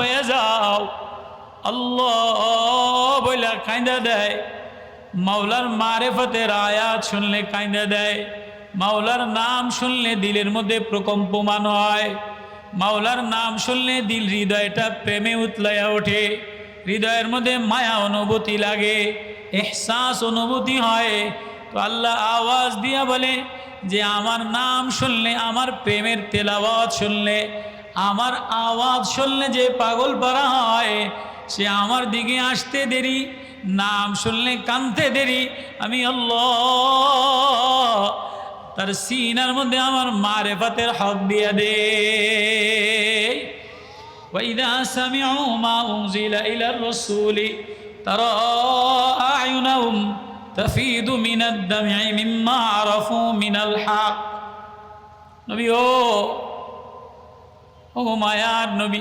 যাও। আল্লাহ বইলা কাঁদা দেয়। মাওলার মারেফতের আয়াত শুনলে কাঁদা দেয়। মাওলার নাম শুনলে দিলের মধ্যে প্রকম্পমান হয়। মাওলার নাম শুনলে দিল হৃদয়টা প্রেমে উতলাইয়া ওঠে। হৃদয়ের মধ্যে মায়া অনুভূতি লাগে, এহসাস অনুভূতি হয়। তো আল্লাহ আওয়াজ দিয়া বলে যে, আমার নাম শুনলে, আমার প্রেমের তেলাওয়াত শুনলে আমার আওয়াজ শুনলে যে পাগল পারা হয় সে আমার দিকে আসতে দেরি নাম শুনলে কানতে দেরি আমি আল্লাহ তার সিনার মধ্যে আমার মারেফাতের হক দিয়া দে وإذا سمعوا ما أنزل إلى الرسول ترى أعينهم تفيض من الدمع مما عرفوا من الحق নবী ও ও মায়ার নবী